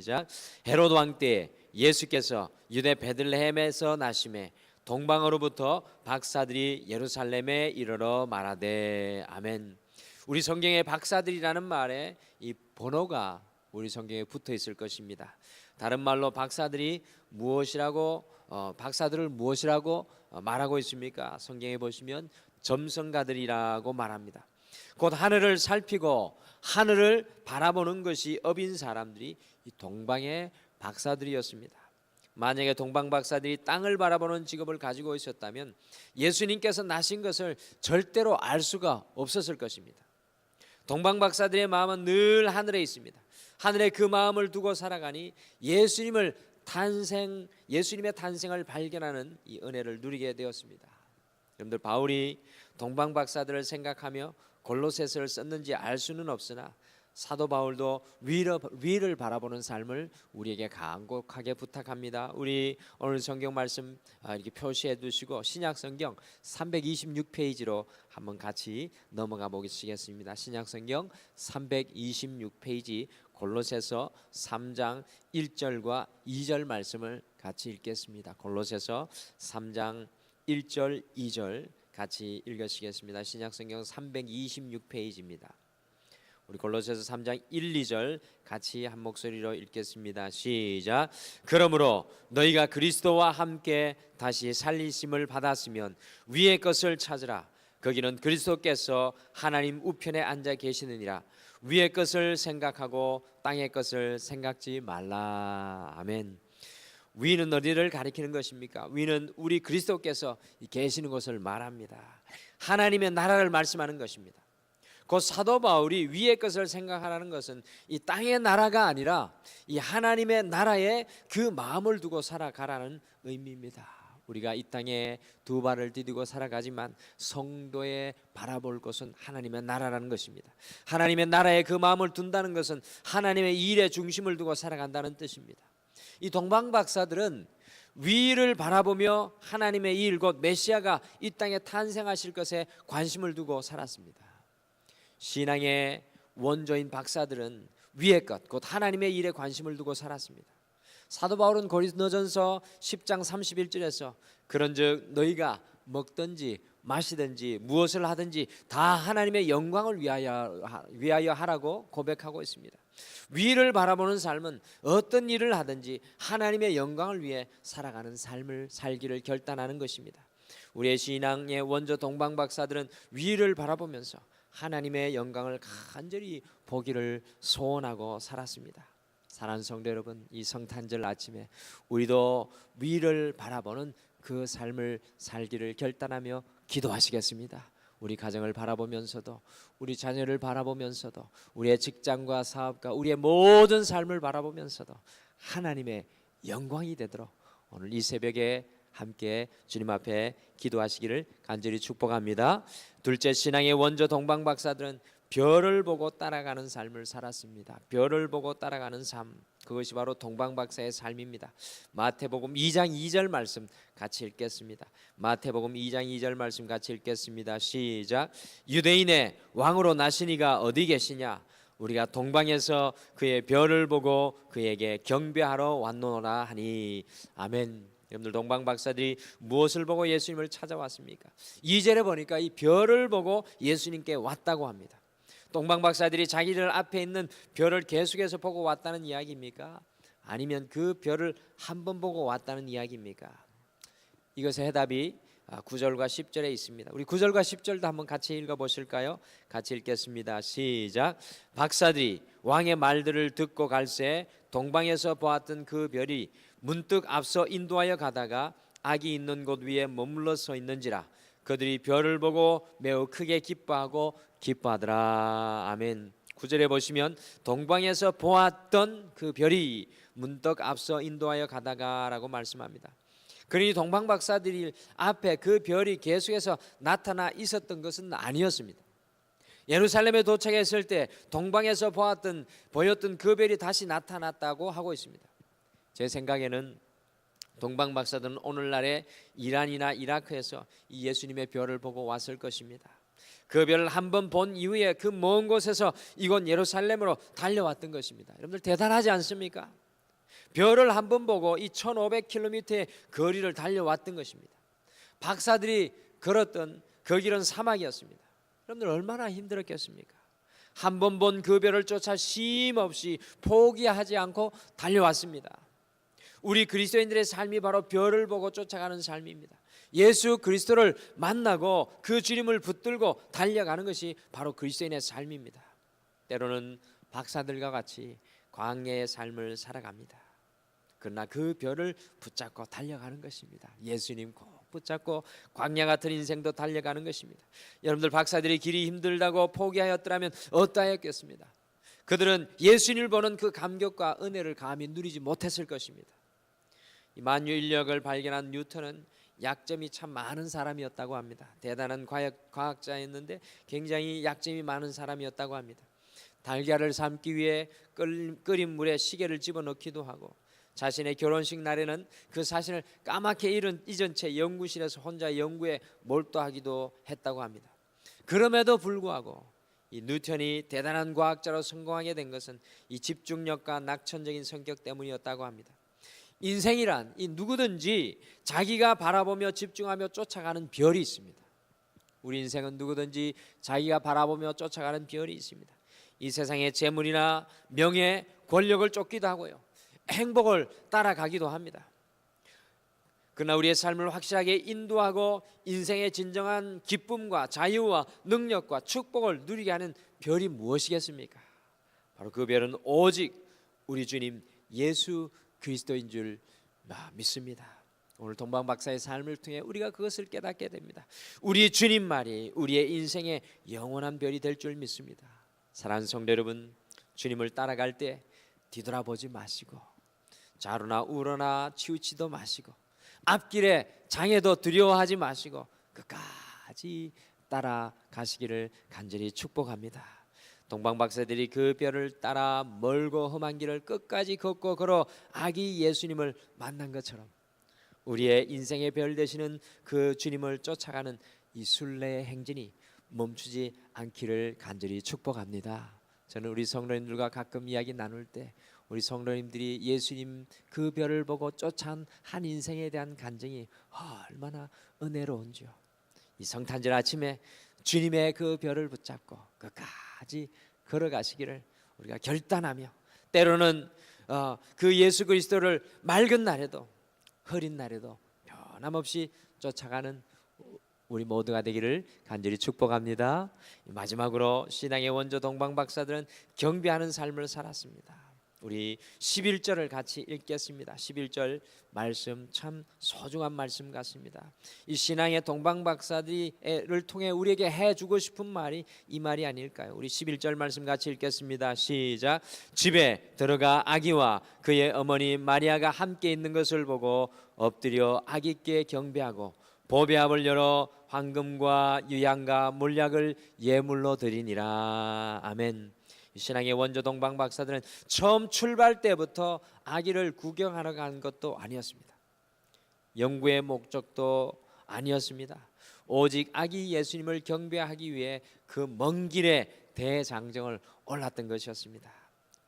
시작. 헤로드 왕때 예수께서 유대 베들레헴에서 나심에 동방으로부터 박사들이 예루살렘에 이르러 말하되 아멘. 우리 성경에 박사들이라는 말에 이 번호가 우리 성경에 붙어 있을 것입니다. 다른 말로 박사들이 무엇이라고 어, 박사들을 무엇이라고 어, 말하고 있습니까? 성경에 보시면 점성가들이라고 말합니다. 곧 하늘을 살피고 하늘을 바라보는 것이 업인 사람들이 이 동방의 박사들이었습니다. 만약에 동방 박사들이 땅을 바라보는 직업을 가지고 있었다면 예수님께서 나신 것을 절대로 알 수가 없었을 것입니다. 동방 박사들의 마음은 늘 하늘에 있습니다. 하늘에 그 마음을 두고 살아가니 예수님을 탄생 예수님의 탄생을 발견하는 이 은혜를 누리게 되었습니다. 여러분들 바울이 동방 박사들을 생각하며 골로새서를 썼는지 알 수는 없으나 사도 바울도 위를, 위를 바라보는 삶을 우리에게 간곡하게 부탁합니다. 우리 오늘 성경 말씀 아, 이렇게 표시해 두시고 신약 성경 326페이지로 한번 같이 넘어가 보시겠습니다. 신약 성경 326페이지 골로새서 3장 1절과 2절 말씀을 같이 읽겠습니다. 골로새서 3장 1절 2절 같이 읽으시겠습니다. 신약 성경 326페이지입니다. 우리 골로새서 3장 1, 2절 같이 한 목소리로 읽겠습니다. 시작. 그러므로 너희가 그리스도와 함께 다시 살리심을 받았으면 위의 것을 찾으라. 거기는 그리스도께서 하나님 우편에 앉아 계시느니라. 위의 것을 생각하고 땅의 것을 생각지 말라. 아멘. 위는 어디를 가리키는 것입니까? 위는 우리 그리스도께서 계시는 것을 말합니다. 하나님의 나라를 말씀하는 것입니다. 그 사도 바울이 위의 것을 생각하라는 것은 이 땅의 나라가 아니라 이 하나님의 나라에 그 마음을 두고 살아가라는 의미입니다. 우리가 이 땅에 두 발을 디디고 살아가지만 성도의 바라볼 것은 하나님의 나라라는 것입니다. 하나님의 나라에 그 마음을 둔다는 것은 하나님의 일에 중심을 두고 살아간다는 뜻입니다. 이 동방 박사들은 위를 바라보며 하나님의 일 곧 메시아가 이 땅에 탄생하실 것에 관심을 두고 살았습니다. 신앙의 원조인 박사들은 위의 것, 곧 하나님의 일에 관심을 두고 살았습니다. 사도 바울은 고린도전서 10장 31절에서 그런즉 너희가 먹든지 마시든지 무엇을 하든지 다 하나님의 영광을 위하여 위하여 하라고 고백하고 있습니다. 위를 바라보는 삶은 어떤 일을 하든지 하나님의 영광을 위해 살아가는 삶을 살기를 결단하는 것입니다. 우리의 신앙의 원조 동방 박사들은 위를 바라보면서 하나님의 영광을 간절히 보기를 소원하고 살았습니다. 사랑하는 성도 여러분, 이 성탄절 아침에 우리도 위를 바라보는 그 삶을 살기를 결단하며 기도하시겠습니다. 우리 가정을 바라보면서도 우리 자녀를 바라보면서도 우리의 직장과 사업과 우리의 모든 삶을 바라보면서도 하나님의 영광이 되도록 오늘 이 새벽에 함께 주님 앞에 기도하시기를 간절히 축복합니다. 둘째 신앙의 원조 동방 박사들은 별을 보고 따라가는 삶을 살았습니다. 별을 보고 따라가는 삶 그것이 바로 동방 박사의 삶입니다. 마태복음 2장 2절 말씀 같이 읽겠습니다. 마태복음 2장 2절 말씀 같이 읽겠습니다. 시작. 유대인의 왕으로 나시니가 어디 계시냐? 우리가 동방에서 그의 별을 보고 그에게 경배하러 왔노라 하니 아멘. 여러분들 동방 박사들이 무엇을 보고 예수님을 찾아왔습니까? 2절에 보니까 이 별을 보고 예수님께 왔다고 합니다. 동방 박사들이 자기들 앞에 있는 별을 계속해서 보고 왔다는 이야기입니까? 아니면 그 별을 한 번 보고 왔다는 이야기입니까? 이것의 해답이 9절과 10절에 있습니다. 우리 9절과 10절도 한번 같이 읽어 보실까요? 같이 읽겠습니다. 시작. 박사들이 왕의 말들을 듣고 갈새 동방에서 보았던 그 별이 문득 앞서 인도하여 가다가 악이 있는 곳 위에 머물러 서 있는지라 그들이 별을 보고 매우 크게 기뻐하고 기뻐하더라. 아멘. 구절에 보시면 동방에서 보았던 그 별이 문득 앞서 인도하여 가다가라고 말씀합니다. 그러니 동방 박사들이 앞에 그 별이 계속해서 나타나 있었던 것은 아니었습니다. 예루살렘에 도착했을 때 동방에서 보았던 보였던 그 별이 다시 나타났다고 하고 있습니다. 제 생각에는 동방 박사들은 오늘날의 이란이나 이라크에서 이 예수님의 별을 보고 왔을 것입니다. 그 별을 한 번 본 이후에 그 먼 곳에서 이곳 예루살렘으로 달려왔던 것입니다. 여러분들 대단하지 않습니까? 별을 한 번 보고 이 1500km의 거리를 달려왔던 것입니다. 박사들이 걸었던 그 길은 사막이었습니다. 여러분들 얼마나 힘들었겠습니까? 한 번 본 그 별을 쫓아 쉼 없이 포기하지 않고 달려왔습니다. 우리 그리스도인들의 삶이 바로 별을 보고 쫓아가는 삶입니다. 예수 그리스도를 만나고 그 주님을 붙들고 달려가는 것이 바로 그리스도인의 삶입니다. 때로는 박사들과 같이 광야의 삶을 살아갑니다. 그러나 그 별을 붙잡고 달려가는 것입니다. 예수님 꼭 붙잡고 광야 같은 인생도 달려가는 것입니다. 여러분들 박사들이 길이 힘들다고 포기하였더라면 어떠하였겠습니다. 그들은 예수님을 보는 그 감격과 은혜를 감히 누리지 못했을 것입니다. 이 만유 인력을 발견한 뉴턴은 약점이 참 많은 사람이었다고 합니다. 대단한 과학, 과학자였는데 굉장히 약점이 많은 사람이었다고 합니다. 달걀을 삶기 위해 끓, 끓인 물에 시계를 집어넣기도 하고 자신의 결혼식 날에는 그 사실을 까맣게 잃은, 잊은 채 연구실에서 혼자 연구에 몰두하기도 했다고 합니다. 그럼에도 불구하고 이 뉴턴이 대단한 과학자로 성공하게 된 것은 이 집중력과 낙천적인 성격 때문이었다고 합니다. 인생이란 이 누구든지 자기가 바라보며 집중하며 쫓아가는 별이 있습니다. 우리 인생은 누구든지 자기가 바라보며 쫓아가는 별이 있습니다. 이 세상의 재물이나 명예, 권력을 쫓기도 하고요. 행복을 따라가기도 합니다. 그러나 우리의 삶을 확실하게 인도하고 인생의 진정한 기쁨과 자유와 능력과 축복을 누리게 하는 별이 무엇이겠습니까? 바로 그 별은 오직 우리 주님 예수 그리스도인 줄 믿습니다. 오늘 동방 박사의 삶을 통해 우리가 그것을 깨닫게 됩니다. 우리 주님 말이 우리의 인생의 영원한 별이 될 줄 믿습니다. 사랑하는 성도 여러분, 주님을 따라갈 때 뒤돌아보지 마시고 좌로나 우로나 치우치도 마시고 앞길에 장애도 두려워하지 마시고 끝까지 따라가시기를 간절히 축복합니다. 동방 박사들이 그 별을 따라 멀고 험한 길을 끝까지 걷고 걸어 아기 예수님을 만난 것처럼 우리의 인생의 별 되시는 그 주님을 쫓아가는 이 순례의 행진이 멈추지 않기를 간절히 축복합니다. 저는 우리 성도님들과 가끔 이야기 나눌 때 우리 성도님들이 예수님 그 별을 보고 쫓아한 한 인생에 대한 간증이 얼마나 은혜로운지요. 이 성탄절 아침에 주님의 그 별을 붙잡고 끝까지 걸어가시기를 우리가 결단하며 때로는 어, 그 예수 그리스도를 맑은 날에도 흐린 날에도 변함없이 쫓아가는 우리 모두가 되기를 간절히 축복합니다. 마지막으로 신앙의 원조 동방 박사들은 경배하는 삶을 살았습니다. 우리 11절을 같이 읽겠습니다. 11절 말씀 참 소중한 말씀 같습니다. 이 신앙의 동방 박사들을 통해 우리에게 해 주고 싶은 말이 이 말이 아닐까요? 우리 11절 말씀 같이 읽겠습니다. 시작. 집에 들어가 아기와 그의 어머니 마리아가 함께 있는 것을 보고 엎드려 아기께 경배하고 보배합을 열어 황금과 유향과 물약을 예물로 드리니라. 아멘. 신앙의 원조 동방 박사들은 처음 출발 때부터 아기를 구경하러 간 것도 아니었습니다. 연구의 목적도 아니었습니다. 오직 아기 예수님을 경배하기 위해 그 먼 길에 대장정을 올랐던 것이었습니다.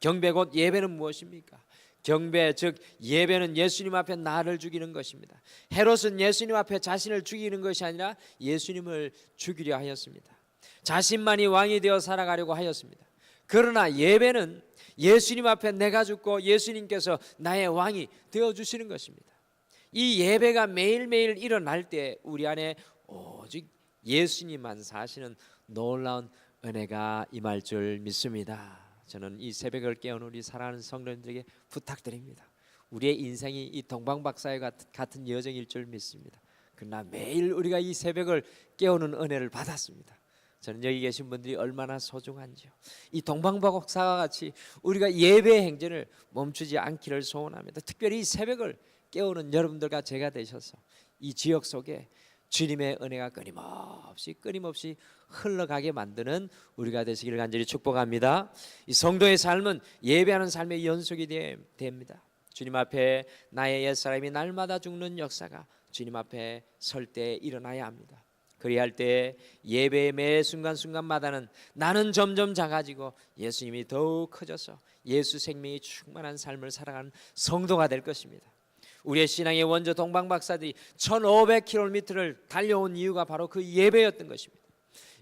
경배 곧 예배는 무엇입니까? 경배 즉 예배는 예수님 앞에 나를 죽이는 것입니다. 헤롯은 예수님 앞에 자신을 죽이는 것이 아니라 예수님을 죽이려 하였습니다. 자신만이 왕이 되어 살아가려고 하였습니다. 그러나 예배는 예수님 앞에 내가 죽고 예수님께서 나의 왕이 되어 주시는 것입니다. 이 예배가 매일매일 일어날 때 우리 안에 오직 예수님만 사시는 놀라운 은혜가 임할 줄 믿습니다. 저는 이 새벽을 깨우는 우리 사랑하는 성도님들에게 부탁드립니다. 우리의 인생이 이 동방 박사의 같은 여정일 줄 믿습니다. 그러나 매일 우리가 이 새벽을 깨우는 은혜를 받았습니다. 저는 여기 계신 분들이 얼마나 소중한지요. 이 동방박사와 같이 우리가 예배 행진을 멈추지 않기를 소원합니다. 특별히 이 새벽을 깨우는 여러분들과 제가 되셔서 이 지역 속에 주님의 은혜가 끊임없이 끊임없이 흘러가게 만드는 우리가 되시기를 간절히 축복합니다. 이 성도의 삶은 예배하는 삶의 연속이 됩니다. 주님 앞에 나의 옛사람이 날마다 죽는 역사가 주님 앞에 설 때 일어나야 합니다. 그리할 때 예배의 매 순간순간마다는 나는 점점 작아지고 예수님이 더욱 커져서 예수 생명이 충만한 삶을 살아가는 성도가 될 것입니다. 우리의 신앙의 원조 동방 박사들이 1500km를 달려온 이유가 바로 그 예배였던 것입니다.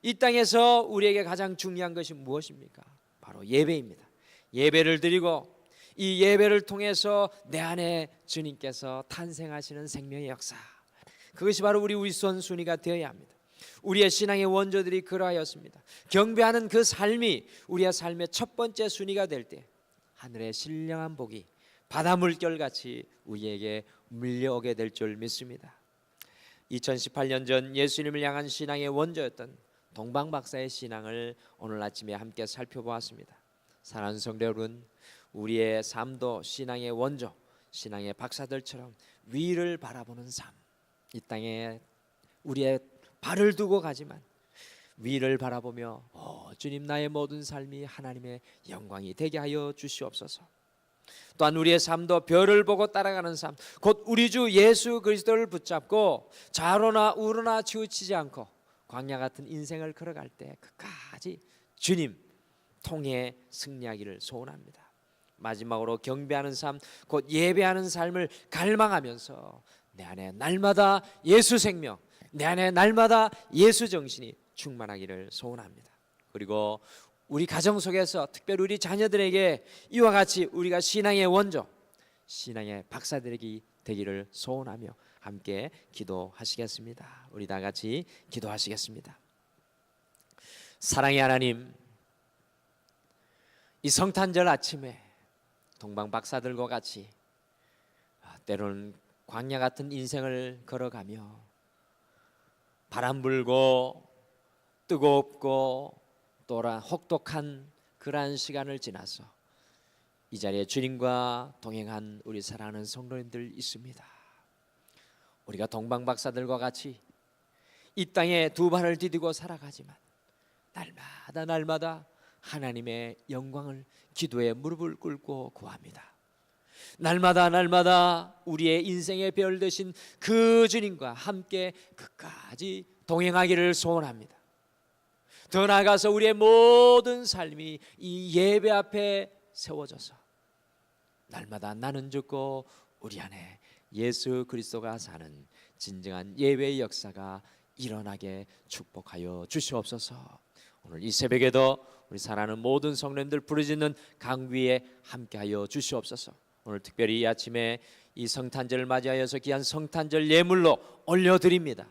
이 땅에서 우리에게 가장 중요한 것이 무엇입니까? 바로 예배입니다. 예배를 드리고 이 예배를 통해서 내 안에 주님께서 탄생하시는 생명의 역사. 그것이 바로 우리 우선 순위가 되어야 합니다. 우리의 신앙의 원조들이 그러하였습니다. 경배하는 그 삶이 우리의 삶의 첫 번째 순위가 될 때 하늘의 신령한 복이 바다 물결 같이 우리에게 밀려오게 될 줄 믿습니다. 2018년 전 예수님을 향한 신앙의 원조였던 동방 박사의 신앙을 오늘 아침에 함께 살펴보았습니다. 사랑하는 성도 여러분, 우리의 삶도 신앙의 원조, 신앙의 박사들처럼 위를 바라보는 삶. 이 땅에 우리의 발을 두고 가지만 위를 바라보며 어, 주님 나의 모든 삶이 하나님의 영광이 되게 하여 주시옵소서. 또한 우리의 삶도 별을 보고 따라가는 삶, 곧 우리 주 예수 그리스도를 붙잡고 좌로나 우로나 치우치지 않고 광야 같은 인생을 걸어갈 때 끝까지 주님 통해 승리하기를 소원합니다. 마지막으로 경배하는 삶, 곧 예배하는 삶을 갈망하면서 내 안에 날마다 예수 생명, 내 안에 날마다 예수 정신이 충만하기를 소원합니다. 그리고 우리 가정 속에서 특별히 우리 자녀들에게 이와 같이 우리가 신앙의 원조, 신앙의 박사들에게 되기를 소원하며 함께 기도하시겠습니다. 우리 다 같이 기도하시겠습니다. 사랑의 하나님, 이 성탄절 아침에 동방 박사들과 같이 아, 때로는 광야 같은 인생을 걸어가며 바람 불고 뜨겁고 또한 혹독한 그러한 시간을 지나서 이 자리에 주님과 동행한 우리 사랑하는 성도님들 있습니다. 우리가 동방 박사들과 같이 이 땅에 두 발을 디디고 살아가지만 날마다 날마다 하나님의 영광을 기도에 무릎을 꿇고 구합니다. 날마다 날마다 우리의 인생의 별 되신 그 주님과 함께 끝까지 동행하기를 소원합니다. 더 나아가서 우리의 모든 삶이 이 예배 앞에 세워져서 날마다 나는 죽고 우리 안에 예수 그리스도가 사는 진정한 예배의 역사가 일어나게 축복하여 주시옵소서. 오늘 이 새벽에도 우리 사랑하는 모든 성도님들 부르짖는 강위에 함께하여 주시옵소서. 오늘 특별히 이 아침에 이 성탄절을 맞이하여서 귀한 성탄절 예물로 올려드립니다.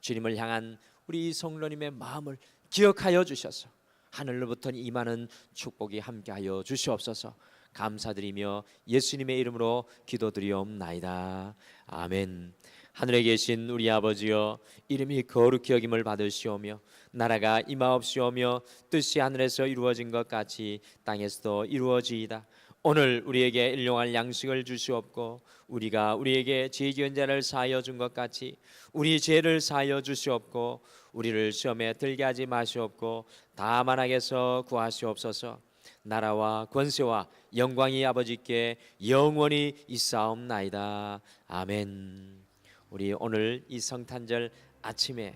주님을 향한 우리 성도님의 마음을 기억하여 주셔서 하늘로부터 임하는 축복이 함께하여 주시옵소서. 감사드리며 예수님의 이름으로 기도드리옵나이다. 아멘. 하늘에 계신 우리 아버지여 이름이 거룩히 여김을 받으시오며 나라가 임하옵시오며 뜻이 하늘에서 이루어진 것 같이 땅에서도 이루어지이다. 오늘 우리에게 일용할 양식을 주시옵고 우리가 우리에게 죄 지은 자를 사하여 준 것 같이 우리 죄를 사하여 주시옵고 우리를 시험에 들게 하지 마시옵고 다만 악에서 구하시옵소서. 나라와 권세와 영광이 아버지께 영원히 있사옵나이다. 아멘. 우리 오늘 이 성탄절 아침에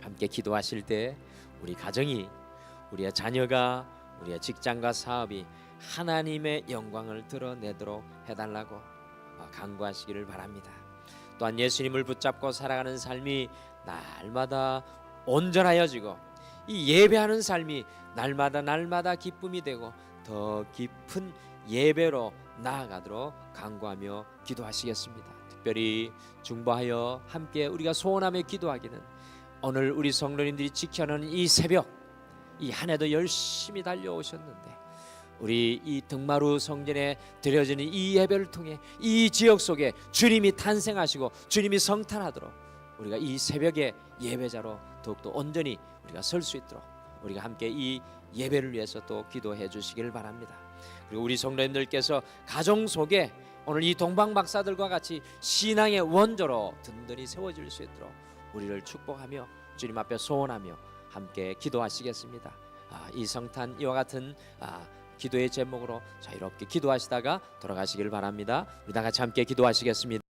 함께 기도하실 때 우리 가정이 우리의 자녀가 우리의 직장과 사업이 하나님의 영광을 드러내도록 해달라고 간구하시기를 바랍니다. 또한 예수님을 붙잡고 살아가는 삶이 날마다 온전하여지고 이 예배하는 삶이 날마다 날마다 기쁨이 되고 더 깊은 예배로 나아가도록 간구하며 기도하시겠습니다. 특별히 중보하여 함께 우리가 소원하며 기도하기는 오늘 우리 성도님들이 지켜놓은 이 새벽 이 한 해도 열심히 달려오셨는데 우리 이 등마루 성전에 드려지는 이 예배를 통해 이 지역 속에 주님이 탄생하시고 주님이 성탄하도록 우리가 이 새벽에 예배자로 더욱더 온전히 우리가 설 수 있도록 우리가 함께 이 예배를 위해서 또 기도해 주시길 바랍니다. 그리고 우리 성도님들께서 가정 속에 오늘 이 동방 박사들과 같이 신앙의 원조로 든든히 세워질 수 있도록 우리를 축복하며 주님 앞에 소원하며 함께 기도하시겠습니다. 아, 이 성탄 이와 같은 아, 기도의 제목으로 자유롭게 기도하시다가 돌아가시길 바랍니다. 우리 다 같이 함께 기도하시겠습니다.